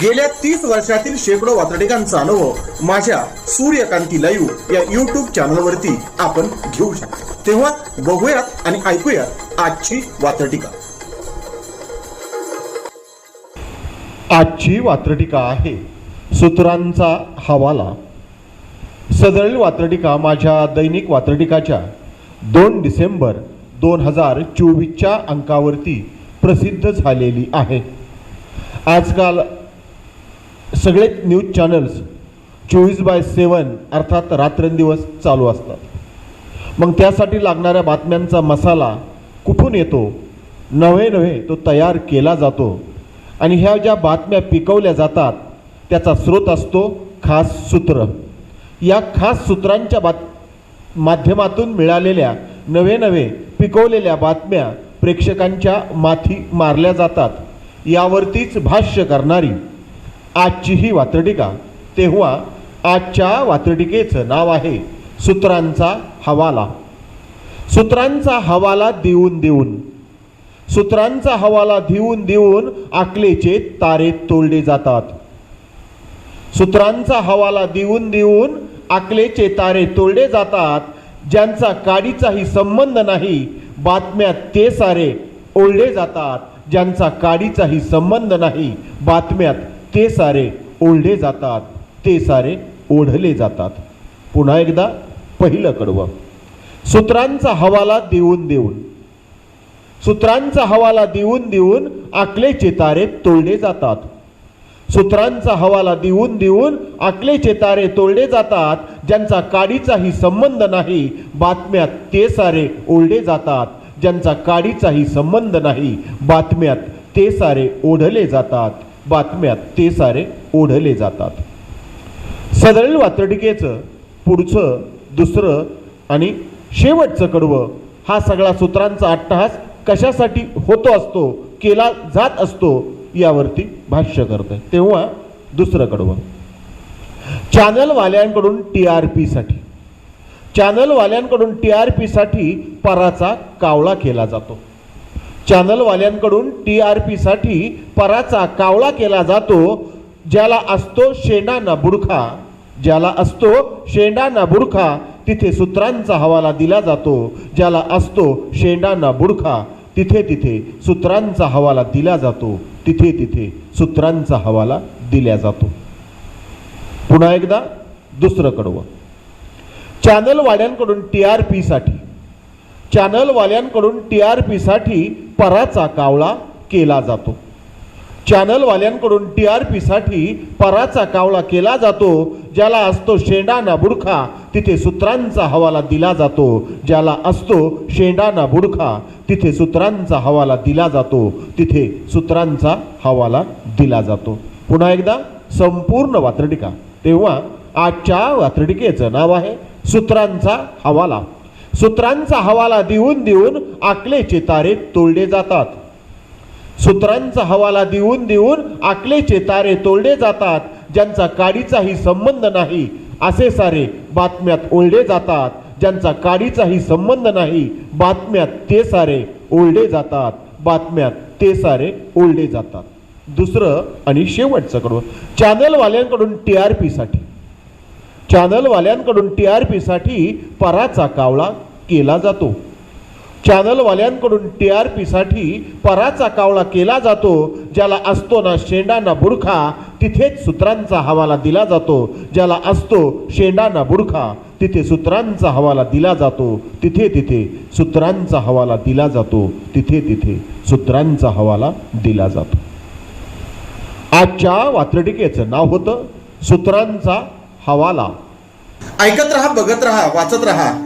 गेल्या तीस वर्षातील शेकडो वातडिकांचा अनुभव माझ्या सूर्यकांती लाईव्ह या युट्यूब चॅनलवरती आपण घेऊ शकतो. तेव्हा बघूयात आणि ऐकूयात आजची वातडिका आजची वात्रटिका आहे सूत्रांचा हवाला. सदळील वात्रटिका माझ्या दैनिक वात्रटिकाच्या दोन डिसेंबर दोन हजार चोवीसच्या अंकावरती प्रसिद्ध झालेली आहे. आजकाल सगळे न्यूज चॅनल्स चोवीस बाय सेवन अर्थात रात्रंदिवस चालू असतात. मग त्यासाठी लागणाऱ्या बातम्यांचा मसाला कुठून येतो? नव्हे नव्हे तो तयार केला जातो. आणि ह्या ज्या बातम्या पिकवल्या जातात त्याचा स्रोत असतो खास सूत्र. या खास सूत्रांच्या बात माध्यमातून मिळालेल्या नवे नवे पिकवलेल्या बातम्या प्रेक्षकांच्या माथी मारल्या जातात. यावरतीच भाष्य करणारी आजची ही वात्रटिका. तेव्हा आजच्या वात्रटिकेचं नाव आहे सूत्रांचा हवाला. सूत्रांचा हवाला देऊन देऊन. सूत्रांचा हवाला देऊन देऊन आकलेचे तारे तोडले जातात. सूत्रांचा हवाला देऊन देऊन आकलेचे तारे तोडले जातात. ज्यांचा काडीचाही संबंध नाही बातम्यात ते सारे ओढले जातात. ज्यांचा काडीचाही संबंध नाही बातम्यात ते सारे ओढले जातात ते सारे ओढले जातात. पुन्हा एकदा पहिलं कडवं. सूत्रांचा हवाला देऊन देऊन. सूत्रांचा हवाला देऊन देऊन आकलेचे तारे तोडले जातात. सूत्रांचा हवाला देऊन देऊन आकलेचे तारे तोडले जातात ज्यांचा काडीचाही संबंध नाही बातम्यात ते सारे ओढले जातात. ज्यांचा काडीचाही संबंध नाही बातम्यात ते सारे ओढले जातात. बातम्यात ते सारे ओढले जातात. सदरील वात्रटिकेचं पुढचं दुसरं आणि शेवटचं कडवं हा सगळा सूत्रांचा अट्टहास कशासाठी होतो असतो केला जात असतो यावरती भाष्य करतोय. तेव्हा दुसरं कडवं. चॅनलवाल्यांकडून टी आर पीसाठी चॅनलवाल्यांकडून टी आर पीसाठी पराचा कावळा केला जातो. चॅनलवाल्यांकडून टी आर पीसाठी पराचा कावळा केला जातो ज्याला असतो शेंडा बुडखा. ज्याला असतो शेंडाना बुडखा तिथे सूत्रांचा हवाला दिला जातो. ज्याला असतो शेंडाना बुडखा तिथे तिथे सूत्रांचा हवाला दिला जातो. तिथे तिथे सूत्रांचा हवाला दिला जातो. पुन्हा एकदा दुसरं कडवं चॅनलवाल्यांकडून टी आर पीसाठी चॅनलवाल्यांकडून टी आर पीसाठी पराचा कावळा केला जातो. चॅनलवाल्यांकडून टी आर पीसाठी पराचा कावळा केला जातो ज्याला असतो शेंडा ना बुडखा. तिथे सूत्रांचा हवाला दिला जातो ज्याला असतो शेंडा ना बुडखा. तिथे सूत्रांचा हवाला दिला जातो तिथे सूत्रांचा हवाला दिला जातो. पुन्हा एकदा संपूर्ण वात्रटिका. तेव्हा आजच्या वात्रटिकेचं नाव आहे सूत्रांचा हवाला. सूत्रांचा हवाला देऊन देऊन आकलेचे तारे तोडले जातात. सूत्रांचा हवाला देऊन देऊन आकलेचे तारे तोडले जातात. ज्यांचा काडीचाही संबंध नाही असे सारे बातम्यात ओळले जातात. ज्यांचा काडीचाही संबंध नाही बातम्यात ते सारे ओळले जातात. बातम्यात ते सारे ओळले जातात. दुसरं आणि शेवटचं कडून चॅनलवाल्यांकडून टी आर पीसाठी चॅनलवाल्यांकडून टी आर पीसाठी पराचा कावळा केला जातो. चॅनलवाल्यांकडून टी आर पीसाठी पराचा कावळा केला जातो ज्याला असतो ना शेंडा ना बुडखा तिथेच सूत्रांचा हवाला दिला जातो. ज्याला असतो शेंडा ना बुडखा तिथे सूत्रांचा हवाला दिला जातो. तिथे तिथे सूत्रांचा हवाला दिला जातो. तिथे तिथे सूत्रांचा हवाला दिला जातो. आजच्या वात्रटिकेचं नाव होतं सूत्रांचा हवाला. ऐकत रहा बघत रहा वाचत रहा.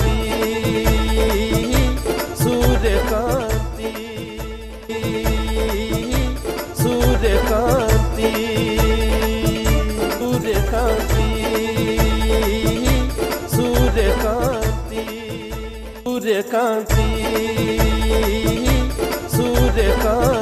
कांति सूर्य कांति